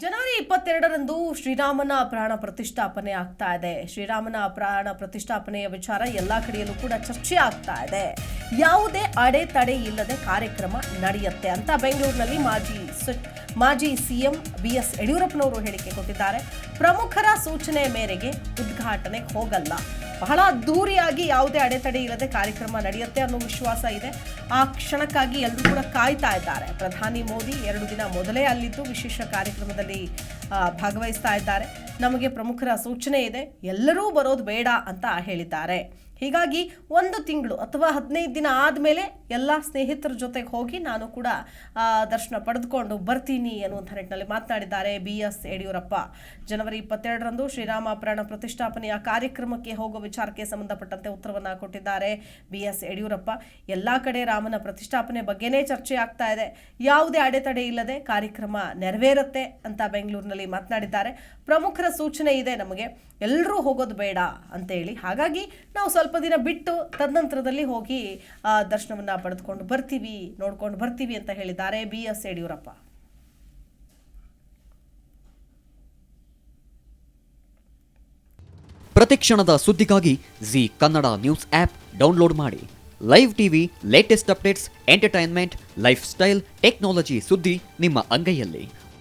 ಜನವರಿ ಇಪ್ಪತ್ತೆರಡರಂದು ಶ್ರೀರಾಮನ ಪ್ರಾಣ ಪ್ರತಿಷ್ಠಾಪನೆ ಆಗ್ತಾ ಇದೆ. ಶ್ರೀರಾಮನ ಪ್ರಾಣ ಪ್ರತಿಷ್ಠಾಪನೆಯ ವಿಚಾರ ಎಲ್ಲಾ ಕಡೆಯಲ್ಲೂ ಕೂಡ ಚರ್ಚೆ ಆಗ್ತಾ ಇದೆ. ಯಾವುದೇ ಅಡೆತಡೆ ಇಲ್ಲದೆ ಕಾರ್ಯಕ್ರಮ ನಡೆಯುತ್ತೆ ಅಂತ ಬೆಂಗಳೂರಿನಲ್ಲಿ ಮಾಜಿ ಮಾಜಿ ಸಿಎಂ ಬಿ ಎಸ್ ಯಡಿಯೂರಪ್ಪನವರು ಹೇಳಿಕೆ ಕೊಟ್ಟಿದ್ದಾರೆ. ಪ್ರಮುಖರ ಸೂಚನೆ ಮೇರೆಗೆ ಉದ್ಘಾಟನೆ ಹೋಗಲ್ಲ. ಬಹಳ ಅದ್ದೂರಿಯಾಗಿ ಯಾವುದೇ ಅಡೆತಡೆ ಇಲ್ಲದೆ ಕಾರ್ಯಕ್ರಮ ನಡೆಯುತ್ತೆ ಅನ್ನೋ ವಿಶ್ವಾಸ ಇದೆ. ಆ ಕ್ಷಣಕ್ಕಾಗಿ ಎಲ್ಲರೂ ಕೂಡ ಕಾಯ್ತಾ ಇದ್ದಾರೆ. ಪ್ರಧಾನಿ ಮೋದಿ ಎರಡು ದಿನ ಮೊದಲೇ ಅಲ್ಲಿದ್ದು ವಿಶೇಷ ಕಾರ್ಯಕ್ರಮದಲ್ಲಿ ಭಾಗವಹಿಸ್ತಾ ಇದ್ದಾರೆ. ನಮಗೆ ಪ್ರಮುಖರ ಸೂಚನೆ ಇದೆ, ಎಲ್ಲರೂ ಬರೋದು ಬೇಡ ಅಂತ ಹೇಳಿದ್ದಾರೆ. ಹೀಗಾಗಿ ಒಂದು ತಿಂಗಳು ಅಥವಾ ಹದಿನೈದು ದಿನ ಆದಮೇಲೆ ಎಲ್ಲ ಸ್ನೇಹಿತರ ಜೊತೆಗೆ ಹೋಗಿ ನಾನು ಕೂಡ ದರ್ಶನ ಪಡೆದುಕೊಂಡು ಬರ್ತೀನಿ ಅನ್ನುವಂಥ ನಿಟ್ಟಿನಲ್ಲಿ ಮಾತನಾಡಿದ್ದಾರೆ ಬಿ ಎಸ್ ಯಡಿಯೂರಪ್ಪ. ಜನವರಿ ಇಪ್ಪತ್ತೆರಡರಂದು ಶ್ರೀರಾಮ ಪ್ರಾಣ ಪ್ರತಿಷ್ಠಾಪನೆಯ ಕಾರ್ಯಕ್ರಮಕ್ಕೆ ಹೋಗುವ ವಿಚಾರಕ್ಕೆ ಸಂಬಂಧಪಟ್ಟಂತೆ ಉತ್ತರವನ್ನು ಕೊಟ್ಟಿದ್ದಾರೆ ಬಿ ಎಸ್ ಯಡಿಯೂರಪ್ಪ. ಎಲ್ಲ ಕಡೆ ರಾಮನ ಪ್ರತಿಷ್ಠಾಪನೆ ಬಗ್ಗೆನೇ ಚರ್ಚೆ ಆಗ್ತಾ ಇದೆ. ಯಾವುದೇ ಅಡೆತಡೆ ಇಲ್ಲದೆ ಕಾರ್ಯಕ್ರಮ ನೆರವೇರುತ್ತೆ ಅಂತ ಬೆಂಗಳೂರಿನಲ್ಲಿ ಮಾತನಾಡಿದ್ದಾರೆ. ಪ್ರಮುಖರ ಸೂಚನೆ ಇದೆ ನಮಗೆ. ಎಲ್ಲರೂ ಹೋಗೋದು ಬೇಡ ಅಂತೇಳಿ. ಹಾಗಾಗಿ ನಾವು ಸ್ವಲ್ಪ ದಿನ ಬಿಟ್ಟು ತದನಂತರದಲ್ಲಿ ಹೋಗಿ ಆ, ದರ್ಶನವನ್ನು ಪಡೆದುಕೊಂಡು ಬರ್ತೀವಿ ನೋಡ್ಕೊಂಡು ಬರ್ತೀವಿ ಅಂತ ಹೇಳಿದ್ದಾರೆ ಬಿ ಎಸ್ ಯಡಿಯೂರಪ್ಪ. ಪ್ರತಿಕ್ಷಣದ ಸುದ್ದಿಗಾಗಿ Zee Kannada news app download ಮಾಡಿ. Live TV latest updates entertainment life style technology ಸುದ್ದಿ ನಿಮ್ಮ ಅಂಗೈಯಲ್ಲಿ.